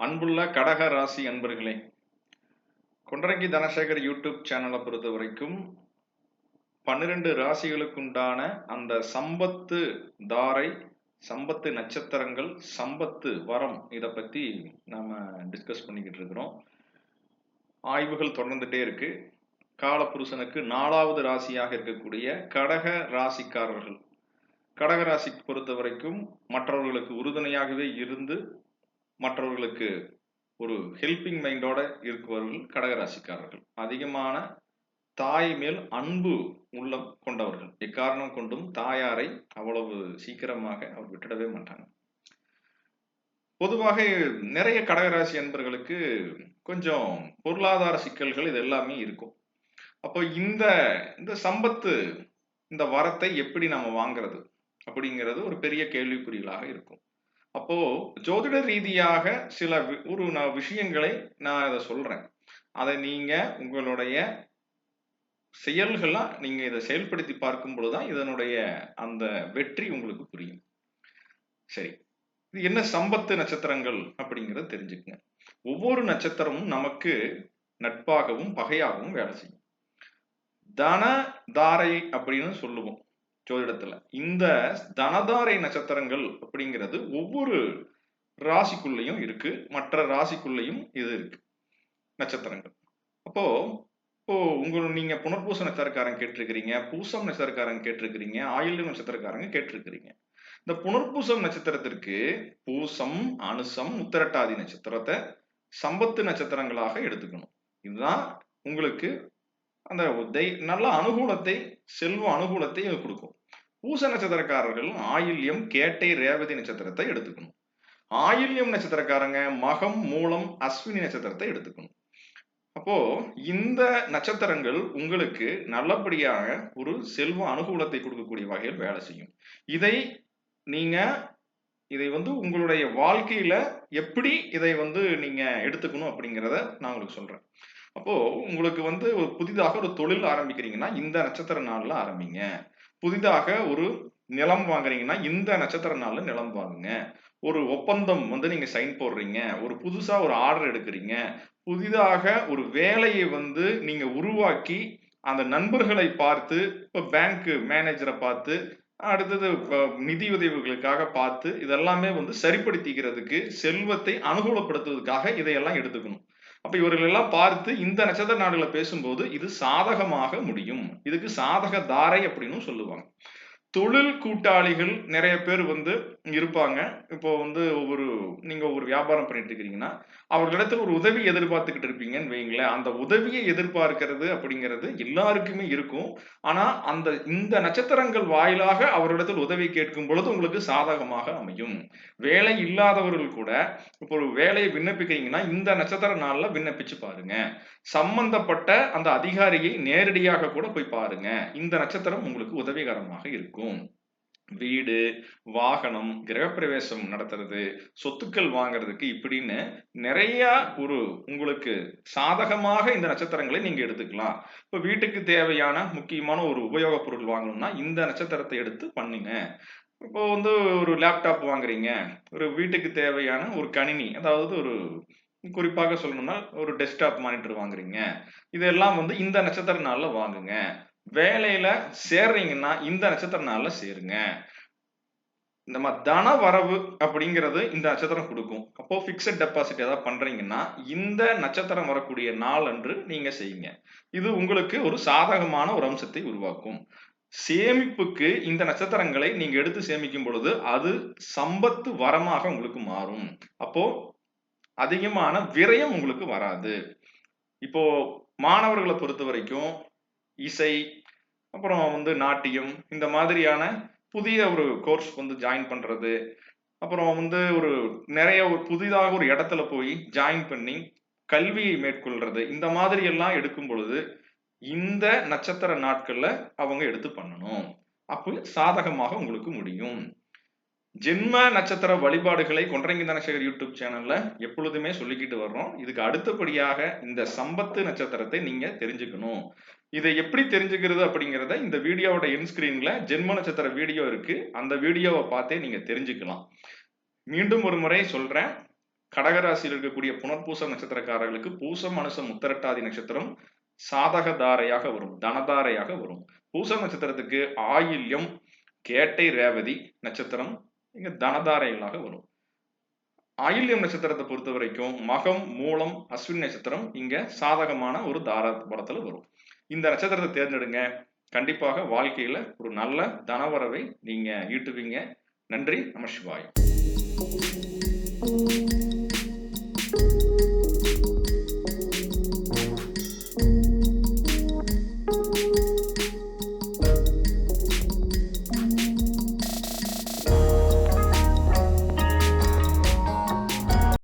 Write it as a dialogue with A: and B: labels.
A: அன்புள்ள கடக ராசி அன்பர்களே கொண்டரங்கி தனசேகர் யூடியூப் சேனலை பொறுத்த வரைக்கும் பன்னிரண்டு ராசிகளுக்குண்டான அந்த சம்பத்து தாரை சம்பத்து நட்சத்திரங்கள் சம்பத்து வரம் இதை பற்றி நாம டிஸ்கஸ் பண்ணிக்கிட்டு இருக்கிறோம். ஆய்வுகள் தொடர்ந்துட்டே இருக்கு. காலபுருஷனுக்கு நாலாவது ராசியாக இருக்கக்கூடிய கடக ராசிக்காரர்கள். கடக ராசி பொறுத்த வரைக்கும் மற்றவர்களுக்கு உறுதுணையாகவே இருந்து மற்றவர்களுக்கு ஒரு ஹெல்பிங் மைண்டோட இருப்பவர்கள் கடகராசிக்காரர்கள். அதிகமான தாய் மேல் அன்பு உள்ளம் கொண்டவர்கள். எக்காரணம் கொண்டும் தாயாரை அவ்வளவு சீக்கிரமாக அவர் விட்டுடவே மாட்டாங்க. பொதுவாக நிறைய கடகராசி அன்பர்களுக்கு கொஞ்சம் பொருளாதார சிக்கல்கள் இது எல்லாமே இருக்கும். அப்போ இந்த இந்த சம்பத்து இந்த வரத்தை எப்படி நம்ம வாங்குறது அப்படிங்கிறது ஒரு பெரிய கேள்விக்குறிகளாக இருக்கும். அப்போ ஜோதிட ரீதியாக சில ஒரு நான் விஷயங்களை நான் இதை சொல்றேன். அதை நீங்க உங்களுடைய செயல்களாக நீங்க இதை செயல்படுத்தி பார்க்கும் பொழுதுதான் இதனுடைய அந்த வெற்றி உங்களுக்கு புரியும். சரி. இது என்ன சம்பத்து நட்சத்திரங்கள் அப்படிங்கிறத தெரிஞ்சுக்கங்க. ஒவ்வொரு நட்சத்திரமும் நமக்கு நட்பாகவும் பகையாகவும் வேலை செய்யும். தன தாரை அப்படின்னு சொல்லுவோம். ஜோதிடத்துல. இந்த தனதாரை நட்சத்திரங்கள் அப்படிங்கிறது ஒவ்வொரு ராசிக்குள்ளேயும் இருக்கு. மற்ற ராசிக்குள்ளேயும் இது இருக்கு. நட்சத்திரங்கள். அப்போ இப்போ உங்க நீங்க புனர்பூச நட்சத்திரக்காரங்க கேட்டிருக்கிறீங்க பூசம் நட்சத்திரக்காரங்க கேட்டிருக்கிறீங்க ஆயுள் நட்சத்திரக்காரங்க கேட்டிருக்கிறீங்க. இந்த புனர்பூசம் நட்சத்திரத்திற்கு பூசம் அனுசம் உத்தரட்டாதி நட்சத்திரத்தை சம்பத்து நட்சத்திரங்களாக எடுத்துக்கணும். இதுதான் உங்களுக்கு அந்த தை- நல்ல அனுகூலத்தை செல்வ அனுகூலத்தை கொடுக்கும். பூச நட்சத்திரக்காரர்கள் ஆயில்யம் கேட்டை ரேவதி நட்சத்திரத்தை எடுத்துக்கணும். ஆயில்யம் நட்சத்திரக்காரங்க மகம் மூலம் அஸ்வினி நட்சத்திரத்தை எடுத்துக்கணும். அப்போ இந்த நட்சத்திரங்கள் உங்களுக்கு நல்லபடியாக ஒரு செல்வ அனுகூலத்தை கொடுக்கக்கூடிய வகையில் வேலை செய்யும். இதை நீங்க இதை வந்து உங்களுடைய வாழ்க்கையில எப்படி இதை வந்து நீங்க எடுத்துக்கணும் அப்படிங்கிறத நான் உங்களுக்கு சொல்றேன். அப்போ உங்களுக்கு வந்து ஒரு புதிதாக ஒரு தொழில் ஆரம்பிக்கிறீங்கன்னா இந்த நட்சத்திர நாள்ல ஆரம்பிங்க. புதிதாக ஒரு நிலம் வாங்குறீங்கன்னா இந்த நட்சத்திர நாள்ல நிலம் வாங்குங்க. ஒரு ஒப்பந்தம் வந்து நீங்க சைன் போடுறீங்க. ஒரு புதுசா ஒரு ஆர்டர் எடுக்கிறீங்க. புதிதாக ஒரு வேலையை வந்து நீங்க உருவாக்கி அந்த நண்பர்களை பார்த்து இப்போ பேங்க் மேனேஜரை பார்த்து அடுத்தது நிதி உதவிகளுக்காக பார்த்து இதெல்லாமே வந்து சரிப்படுத்திக்கிறதுக்கு செல்வத்தை அனுகூலப்படுத்துவதற்காக இதையெல்லாம் எடுத்துக்கணும். அப்ப இவர்கள் எல்லாம் பார்த்து இந்த நட்சத்திர நாடுகளை பேசும்போது இது சாதகமாக முடியும். இதுக்கு சாதக தாரை அப்படின்னு சொல்லுவாங்க. தொழில் கூட்டாளிகள் நிறைய பேர் வந்து இருப்பாங்க. இப்போ வந்து ஒவ்வொரு நீங்க ஒரு வியாபாரம் பண்ணிட்டு இருக்கிறீங்கன்னா அவர்களிடத்துல ஒரு உதவி எதிர்பார்த்துக்கிட்டு இருப்பீங்கன்னு வைங்களேன் அந்த உதவியை எதிர்பார்க்கிறது அப்படிங்கிறது எல்லாருக்குமே இருக்கும். ஆனா அந்த இந்த நட்சத்திரங்கள் வாயிலாக அவரிடத்தில் உதவி கேட்கும் பொழுது உங்களுக்கு சாதகமாக அமையும். வேலை இல்லாதவர்கள் கூட இப்போ ஒரு வேலையை விண்ணப்பிக்கிறீங்கன்னா இந்த நட்சத்திர நாள்ல விண்ணப்பிச்சு பாருங்க. சம்பந்தப்பட்ட அந்த அதிகாரியை நேரடியாக கூட போய் பாருங்க. இந்த நட்சத்திரம் உங்களுக்கு உதவிகரமாக இருக்கும். வீடு வாகனம் கிரகப்பிரவேசம் நடத்துறது சொத்துக்கள் வாங்குறதுக்கு இப்படின்னு நிறைய ஒரு உங்களுக்கு சாதகமாக இந்த நட்சத்திரங்களை நீங்க எடுத்துக்கலாம். இப்ப வீட்டுக்கு தேவையான முக்கியமான ஒரு உபயோகப் பொருள் வாங்கணும்னா இந்த நட்சத்திரத்தை எடுத்து பண்ணுங்க. இப்போ வந்து ஒரு லேப்டாப் வாங்குறீங்க. ஒரு வீட்டுக்கு தேவையான ஒரு கணினி அதாவது ஒரு குறிப்பாக சொல்லணும்னா ஒரு டெஸ்க்டாப் மானிட்டர் வாங்குறீங்க. இதெல்லாம் வந்து இந்த நட்சத்திர நாளில் வாங்குங்க. வேலையில சேர்றீங்கன்னா இந்த நட்சத்திர நாள்ல சேருங்க. நம்ம தன வரவு அப்படிங்கிறது இந்த நட்சத்திரம் கொடுக்கும். அப்போ பிக்சட் டெபாசிட் ஏதாவது பண்றீங்கன்னா இந்த நட்சத்திரம் வரக்கூடிய நாள் அன்று நீங்க செய்யுங்க. இது உங்களுக்கு ஒரு சாதகமான ஒரு அம்சத்தை உருவாக்கும். சேமிப்புக்கு இந்த நட்சத்திரங்களை நீங்க எடுத்து சேமிக்கும் பொழுது அது சம்பத்து வரமாக உங்களுக்கு மாறும். அப்போ அதிகமான விரயம் உங்களுக்கு வராது. இப்போ மாணவர்களை பொறுத்த வரைக்கும் இசை அப்புறம் வந்து நாட்டியம் இந்த மாதிரியான புதிய ஒரு கோர்ஸ் வந்து ஜாயின் பண்றது. அப்புறம் வந்து ஒரு நிறைய ஒரு புதிதாக ஒரு இடத்துல போய் ஜாயின் பண்ணி கல்வியை மேற்கொள்றது. இந்த மாதிரி எல்லாம் எடுக்கும் பொழுது இந்த நட்சத்திர நாட்கள்ல அவங்க எடுத்து பண்ணணும். அப்போ சாதகமாக உங்களுக்கு முடியும். ஜென்ம நட்சத்திர வழிபாடுகளை கொன்றங்கி தனசேகர் யூடியூப் சேனல்ல எப்பொழுதுமே சொல்லிக்கிட்டு வர்றோம். இதுக்கு அடுத்தபடியாக இந்த சம்பத்து நட்சத்திரத்தை நீங்க தெரிஞ்சுக்கணும். இதை எப்படி தெரிஞ்சுக்கிறது அப்படிங்கிறத இந்த வீடியோவோட என்ஸ்கிரீன்ல ஜென்ம நட்சத்திர வீடியோ இருக்கு. அந்த வீடியோவை பார்த்தே நீங்க தெரிஞ்சுக்கலாம். மீண்டும் ஒரு முறை சொல்றேன். கடகராசியில் இருக்கக்கூடிய புனர்பூச நட்சத்திரக்காரர்களுக்கு பூசம் மனுஷம் உத்தரட்டாதி நட்சத்திரம் சாதக தாரையாக வரும். தனதாரையாக வரும். பூச நட்சத்திரத்துக்கு ஆயில்யம் கேட்டை ரேவதி நட்சத்திரம் இங்க தனதாரைகளாக வரும். ஆயில்யம் நட்சத்திரத்தை பொறுத்த வரைக்கும் மகம் மூலம் அஸ்வின் நட்சத்திரம் இங்க சாதகமான ஒரு தார படத்துல வரும். இந்த நட்சத்திரத்தை தேர்ந்தெடுங்க. கண்டிப்பாக வாழ்க்கையில ஒரு நல்ல தனவரவை நீங்க ஈட்டுவீங்க. நன்றி நம சிவாயம்